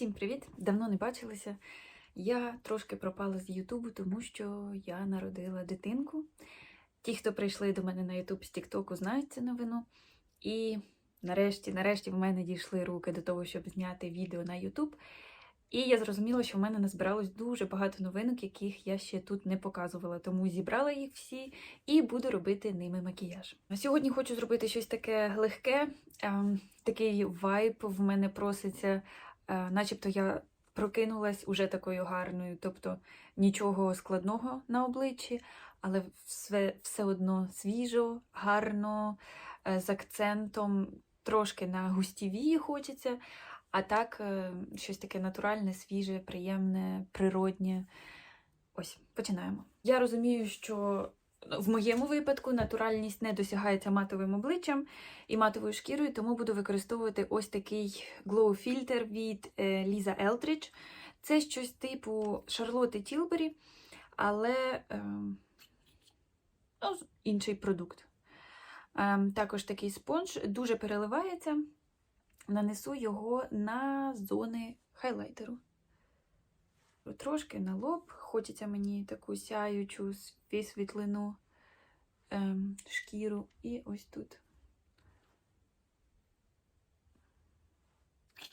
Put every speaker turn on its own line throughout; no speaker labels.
Всім привіт! Давно не бачилися. Я трошки пропала з Ютубу, тому що я народила дитинку. Ті, хто прийшли до мене на Ютуб з Тіктоку, знають цю новину. І нарешті, нарешті в мене дійшли руки до того, щоб зняти відео на Ютуб. І я зрозуміла, що в мене назбиралось дуже багато новинок, яких я ще тут не показувала, тому зібрала їх всі і буду робити ними макіяж. На сьогодні хочу зробити щось таке легке, ем, такий вайб в мене проситься, начебто я прокинулась уже такою гарною, тобто нічого складного на обличчі, але все, все одно свіжо, гарно, е, з акцентом, трошки на густі вії хочеться. А так, е, щось таке натуральне, свіже, приємне, природнє. Ось, починаємо. Я розумію, що в моєму випадку натуральність не досягається матовим обличчям і матовою шкірою, тому буду використовувати ось такий glow фільтр від е, Ліза Елтридж. Це щось типу Шарлотти Тілбері, але е, ну, інший продукт. Е, також такий спонж дуже переливається нанесу його на зони хайлайтеру. Трошки на лоб, хочеться мені таку сяючу світлину ем, шкіру і ось тут.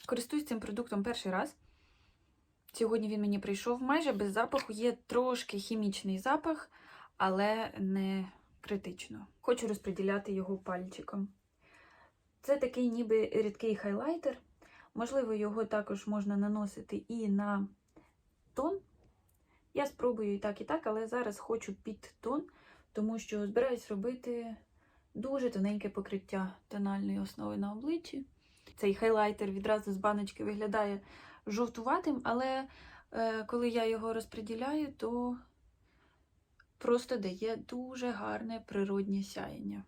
Користуюсь цим продуктом перший раз. Сьогодні він мені прийшов майже без запаху. Є трошки хімічний запах, але не критично. Хочу розподіляти його пальчиком. Це такий ніби рідкий хайлайтер. Можливо, його також можна наносити і на тон. Я спробую і так, і так, але зараз хочу під тон, тому що збираюсь робити дуже тоненьке покриття тональної основи на обличчі. Цей хайлайтер відразу з баночки виглядає жовтуватим, але е, коли я його розподіляю, то просто дає дуже гарне природнє сяєння.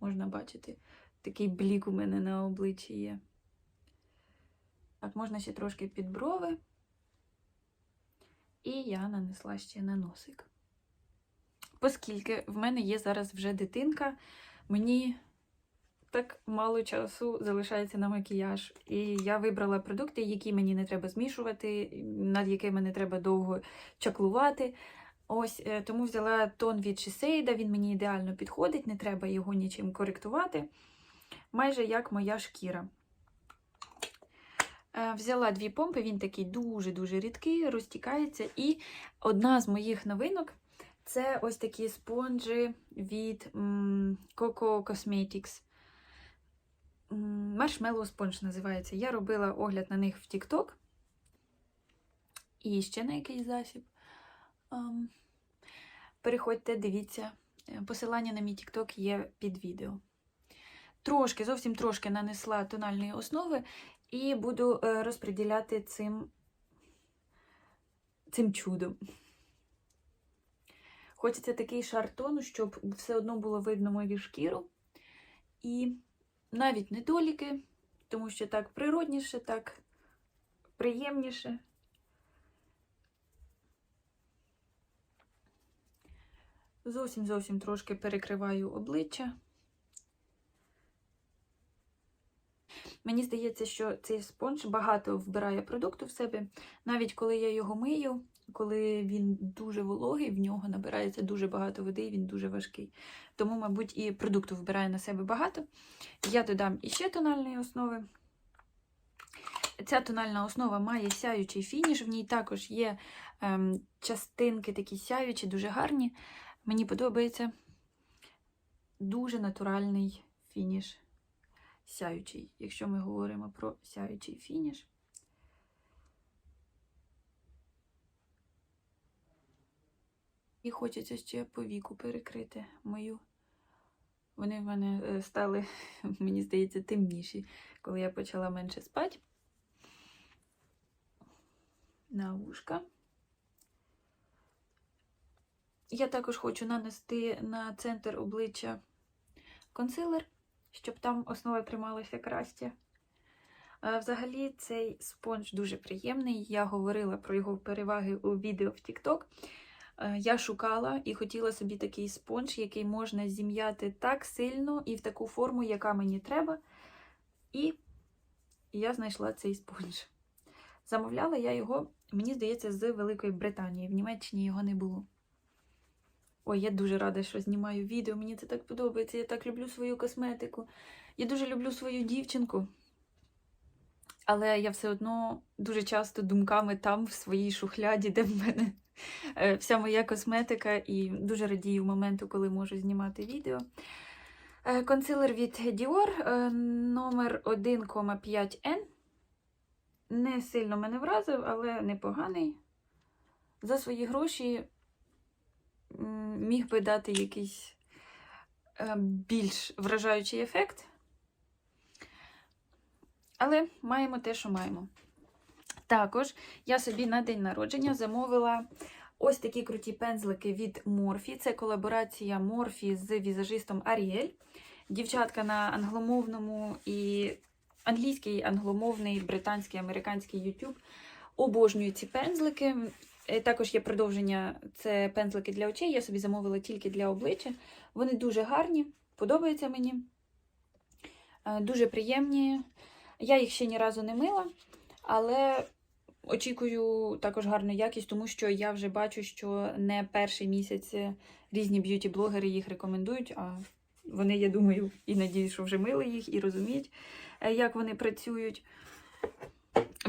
Можна бачити такий блік у мене на обличчі є. Так, можна ще трошки під брови. І я нанесла ще на носик. Оскільки в мене є зараз вже дитинка, мені так мало часу залишається на макіяж. І я вибрала продукти, які мені не треба змішувати, над якими не треба довго чаклувати. Ось е, тому взяла тон від Шісейда, він мені ідеально підходить, не треба його нічим коректувати майже як моя шкіра. Е, взяла дві помпи, він такий дуже-дуже рідкий, розтікається. І одна з моїх новинок це ось такі спонжі від Coco Cosmetics. Marshmallow спонж називається. Я робила огляд на них в TikTok. І ще на якийсь засіб. Переходьте, дивіться. Е, посилання на мій TikTok є під відео трошки, зовсім трошки нанесла тональної основи і буду е, розподіляти цим, цим чудом. Хочеться такий шар тону, щоб все одно було видно мою шкіру. І навіть недоліки, тому що так природніше, так приємніше. Зовсім зовсім трошки перекриваю обличчя. Мені здається, що цей спонж багато вбирає продукту в себе. Навіть коли я його мию, коли він дуже вологий, в нього набирається дуже багато води, і він дуже важкий. Тому, мабуть, і продукту вбирає на себе багато. Я додам іще тональної основи. Ця тональна основа має сяючий фініш, в ній також є ем, частинки такі сяючі, дуже гарні. Мені подобається дуже натуральний фініш сяючий, якщо ми говоримо про сяючий фініш. І хочеться ще по віку перекрити мою. Вони в мене е, стали, мені здається, темніші, коли я почала менше спати. На вушка. Я також хочу нанести на центр обличчя консилер щоб там основа трималася краще. Взагалі, цей спонж дуже приємний. Я говорила про його переваги у відео в TikTok. Я шукала і хотіла собі такий спонж, який можна зім'яти так сильно і в таку форму, яка мені треба. І я знайшла цей спонж. Замовляла я його, мені здається, з Великої Британії. В Німеччині його не було. Ой, я дуже рада, що знімаю відео. Мені це так подобається. Я так люблю свою косметику. Я дуже люблю свою дівчинку. Але я все одно дуже часто думками там, в своїй шухляді, де в мене е, вся моя косметика, і дуже радію моменту, коли можу знімати відео. Е, Консилер від Dior е, номер 1,5N. Не сильно мене вразив, але непоганий. За свої гроші міг би дати якийсь е, більш вражаючий ефект. Але маємо те, що маємо. Також я собі на день народження замовила ось такі круті пензлики від Morphe. Це колаборація Morphe з візажистом Ariel. Дівчатка на англомовному і англійський, англомовний, британський, американський YouTube обожнюють ці пензлики. Е, Також є продовження це пензлики для очей. Я собі замовила тільки для обличчя. Вони дуже гарні, подобаються мені. Е, Дуже приємні. Я їх ще ні разу не мила, але очікую також гарну якість, тому що я вже бачу, що не перший місяць різні б'юті-блогери їх рекомендують. А вони, я думаю, і надію, що вже мили їх і розуміють, е, як вони працюють.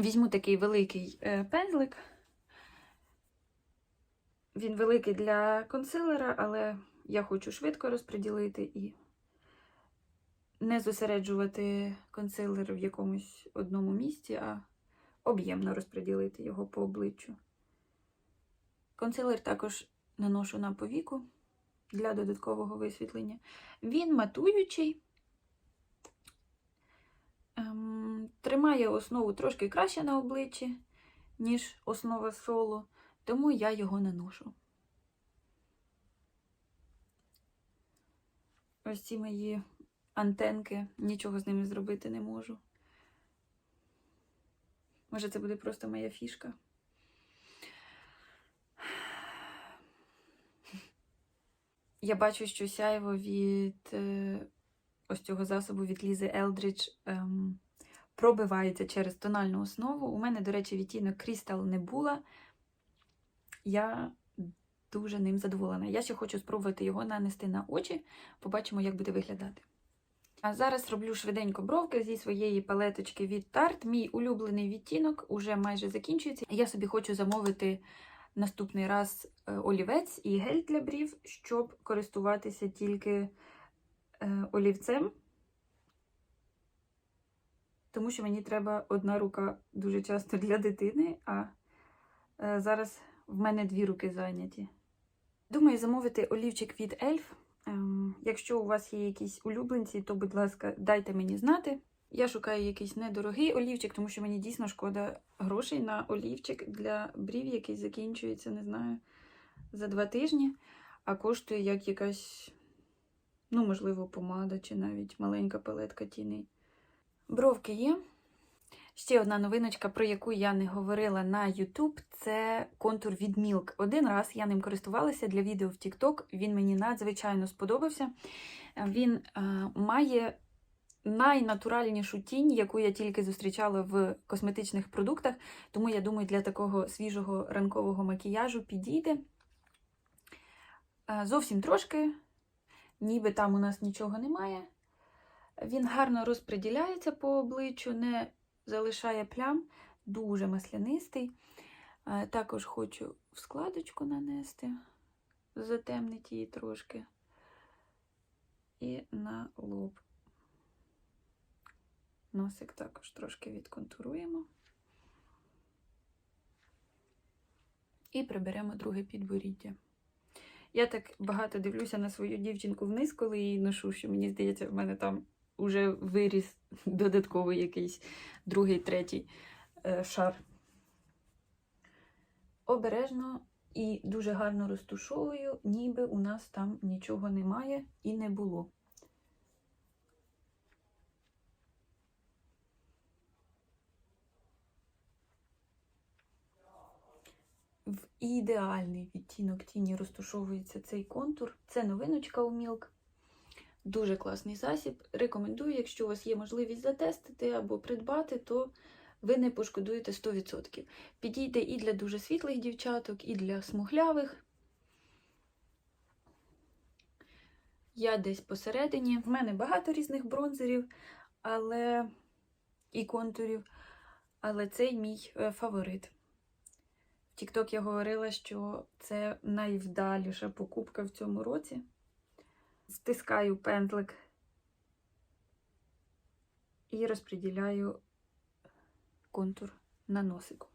Візьму такий великий е, пензлик. Він великий для консилера, але я хочу швидко розподілити і не зосереджувати консилер в якомусь одному місці, а об'ємно розподілити його по обличчю. Консилер також наношу на повіку для додаткового висвітлення. Він матуючий, ем, тримає основу трошки краще на обличчі, ніж основа соло, тому я його наношу. Ось ці мої антенки, нічого з ними зробити не можу. Може, це буде просто моя фішка. Я бачу, що сяйво від е, ось цього засобу від Лізи Елдрідж ем, пробивається через тональну основу. У мене, до речі, відтінок Crystal не була. Я дуже ним задоволена. Я ще хочу спробувати його нанести на очі, побачимо, як буде виглядати. А зараз роблю швиденько бровки зі своєї палеточки від Tarte. Мій улюблений відтінок уже майже закінчується. Я собі хочу замовити наступний раз е, олівець і гель для брів, щоб користуватися тільки е, олівцем. Тому що мені треба одна рука дуже часто для дитини, а е, зараз в мене дві руки зайняті. Думаю, замовити олівчик від Elf. Ем, Якщо у вас є якісь улюбленці, то, будь ласка, дайте мені знати. Я шукаю якийсь недорогий олівчик, тому що мені дійсно шкода грошей на олівчик для брів, який закінчується, не знаю, за два тижні, а коштує як якась, ну, можливо, помада чи навіть маленька палетка тіней. Бровки є. Ще одна новиночка, про яку я не говорила на YouTube, це контур від Milk. Один раз я ним користувалася для відео в TikTok. Він мені надзвичайно сподобався. Він е, має найнатуральнішу тінь, яку я тільки зустрічала в косметичних продуктах. Тому я думаю, для такого свіжого ранкового макіяжу підійде. Е, зовсім трошки, ніби там у нас нічого немає. Він гарно розподіляється по обличчю, не залишає плям, дуже маслянистий. Е, Також хочу в складочку нанести, затемнити її трошки. І на лоб. Носик також трошки відконтуруємо. І приберемо друге підборіддя. Я так багато дивлюся на свою дівчинку вниз, коли її ношу, що мені здається, в мене там уже виріс додатковий якийсь другий, третій е, шар. Обережно і дуже гарно розтушовую, ніби у нас там нічого немає і не було. В ідеальний відтінок тіні розтушовується цей контур. Це новиночка у Milk. Дуже класний засіб. Рекомендую, якщо у вас є можливість затестити або придбати, то ви не пошкодуєте 100%. Підійде і для дуже світлих дівчаток, і для смуглявих. Я десь посередині. В мене багато різних бронзерів, але і контурів, але цей мій е, фаворит. В TikTok я говорила, що це найвдаліша покупка в цьому році. Стискаю пендлик і розподіляю контур на носику.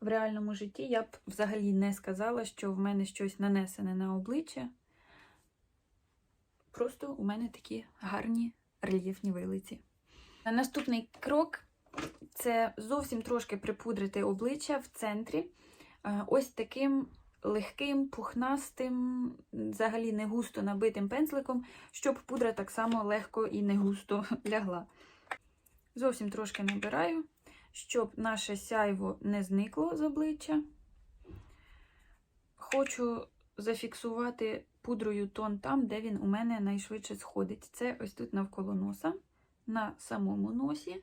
В реальному житті я б взагалі не сказала, що в мене щось нанесене на обличчя. Просто у мене такі гарні рельєфні вилиці. Наступний крок це зовсім трошки припудрити обличчя в центрі. Е, Ось таким легким, пухнастим, взагалі не густо набитим пензликом, щоб пудра так само легко і не густо лягла. Зовсім трошки набираю, щоб наше сяйво не зникло з обличчя. Хочу зафіксувати пудрою тон там, де він у мене найшвидше сходить. Це ось тут навколо носа, на самому носі.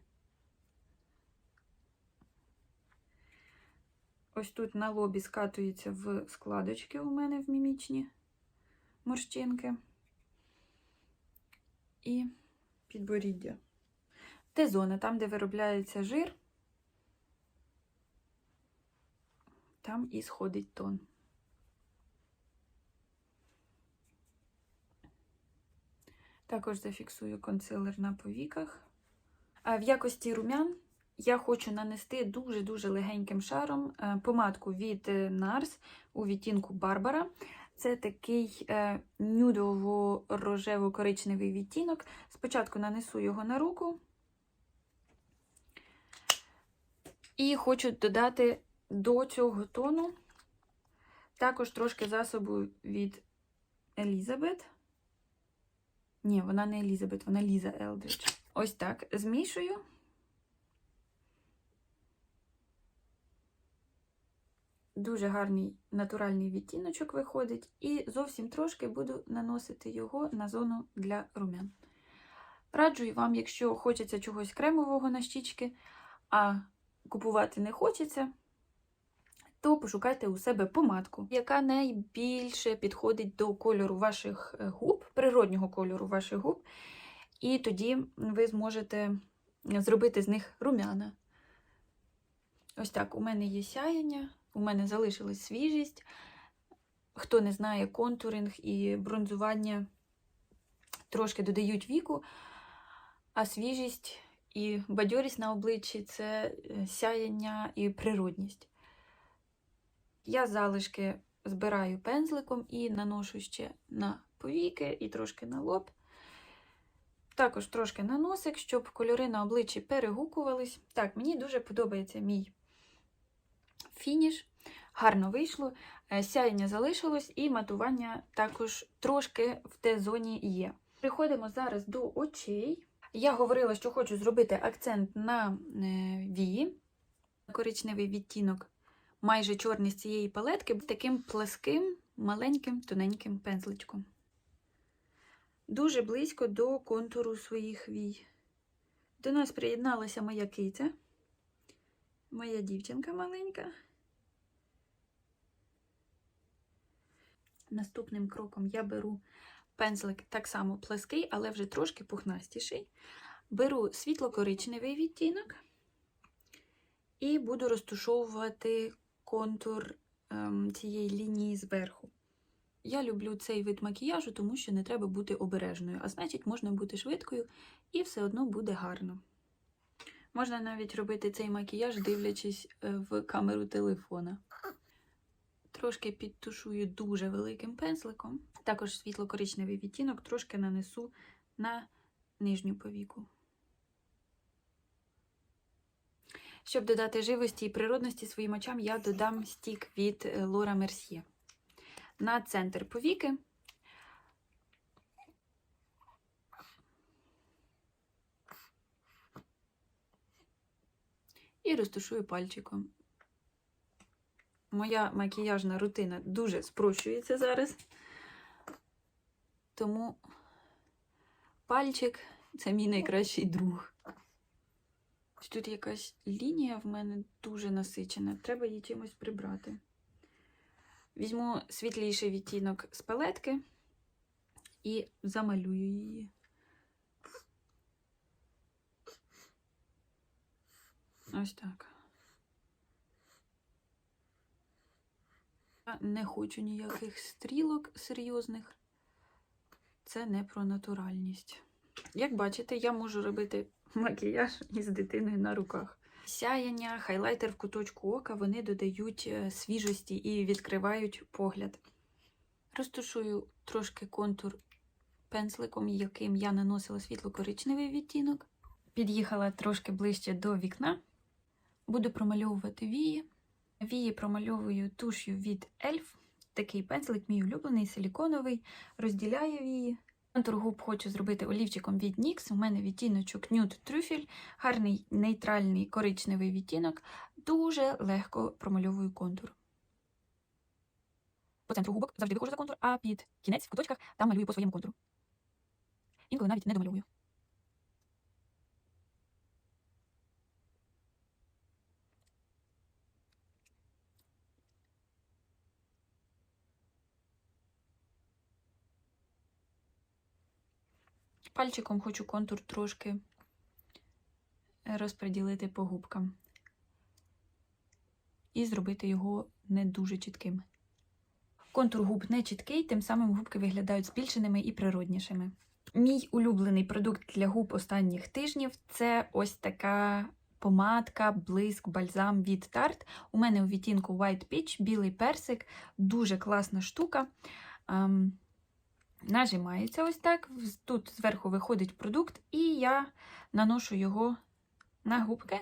Ось тут на лобі скатується в складочки у мене в мімічні морщинки. І підборіддя. Т-зона, там, де виробляється жир, там і сходить тон. Також зафіксую консилер на повіках. А в якості румян я хочу нанести дуже-дуже легеньким шаром е, помадку від е, NARS у відтінку Барбара. Це такий е, нюдово-рожево-коричневий відтінок. Спочатку нанесу його на руку. І хочу додати до цього тону також трошки засобу від Елізабет. Ні, вона не Елізабет, вона Ліза Елдридж. Ось так змішую. Дуже гарний натуральний відтіночок виходить, і зовсім трошки буду наносити його на зону для румян. Раджу вам, якщо хочеться чогось кремового на щічки, а купувати не хочеться, то пошукайте у себе помадку, яка найбільше підходить до кольору ваших е, губ, природнього кольору ваших губ. І тоді ви зможете зробити з них румяна. Ось так, у мене є сяяння, у мене залишилась свіжість. Хто не знає, контуринг і бронзування трошки додають віку, а свіжість і бадьорість на обличчі це е, сяяння і природність. Я залишки збираю пензликом і наношу ще на повіки і трошки на лоб. Також трошки на носик, щоб кольори на обличчі перегукувались. Так, мені дуже подобається мій фініш. Гарно вийшло, е, сяєння залишилось, і матування також трошки в те зоні є. Переходимо зараз до очей. Я говорила, що хочу зробити акцент на е, вії, коричневий відтінок, майже чорний з цієї палетки, таким пласким, маленьким, тоненьким пензличком. Дуже близько до контуру своїх вій. До нас приєдналася моя киця, моя дівчинка маленька. Наступним кроком я беру пензлик так само плаский, але вже трошки пухнастіший. Беру світло-коричневий відтінок і буду розтушовувати контур ем, цієї лінії зверху. Я люблю цей вид макіяжу, тому що не треба бути обережною, а значить, можна бути швидкою і все одно буде гарно. Можна навіть робити цей макіяж, дивлячись е, в камеру телефона. Трошки підтушую дуже великим пензликом. Також світло-коричневий відтінок трошки нанесу на нижню повіку. Щоб додати живості і природності своїм очам, я додам стік від Лора Мерсьє. На центр повіки. І розташую пальчиком. Моя макіяжна рутина дуже спрощується зараз, тому пальчик це мій найкращий друг. Тут якась лінія в мене дуже насичена. Треба її чимось прибрати. Візьму світліший відтінок з палетки і замалюю її. Ось так. Я не хочу ніяких стрілок серйозних. Це не про натуральність. Як бачите, я можу робити макіяж із дитиною на руках. Сяяння, хайлайтер в куточку ока вони додають е, свіжості і відкривають погляд. Розташую трошки контур пензликом, яким я наносила світло-коричневий відтінок. Під'їхала трошки ближче до вікна. Буду промальовувати вії. Вії промальовую туш'ю від Elf. Такий пензлик, мій улюблений, силіконовий, розділяє вії. Контур губ хочу зробити олівчиком від NYX. У мене відтіночок Nude Trüffel, гарний нейтральний коричневий відтінок. Дуже легко промальовую контур. По центру губок завжди виходжу за контур, а під кінець в куточках там малюю по своєму контуру. Інколи навіть не домальовую. Пальчиком хочу контур трошки розподілити по губкам і зробити його не дуже чітким. Контур губ не чіткий, тим самим губки виглядають збільшеними і природнішими. Мій улюблений продукт для губ останніх тижнів це ось така помадка, блиск, бальзам від Tarte. У мене у відтінку White Peach, білий персик, дуже класна штука. Нажимається ось так. Тут зверху виходить продукт, і я наношу його на губки.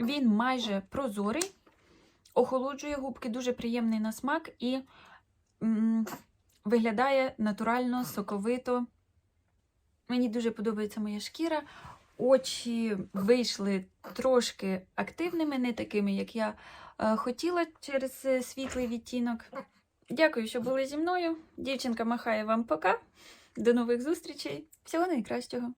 Він майже прозорий, охолоджує губки, дуже приємний на смак і м, виглядає натурально, соковито. Мені дуже подобається моя шкіра. Очі вийшли трошки активними, не такими, як я е, хотіла через е, світлий відтінок. Дякую, що були зі мною. Дівчинка махає вам пока. До нових зустрічей. Всього найкращого.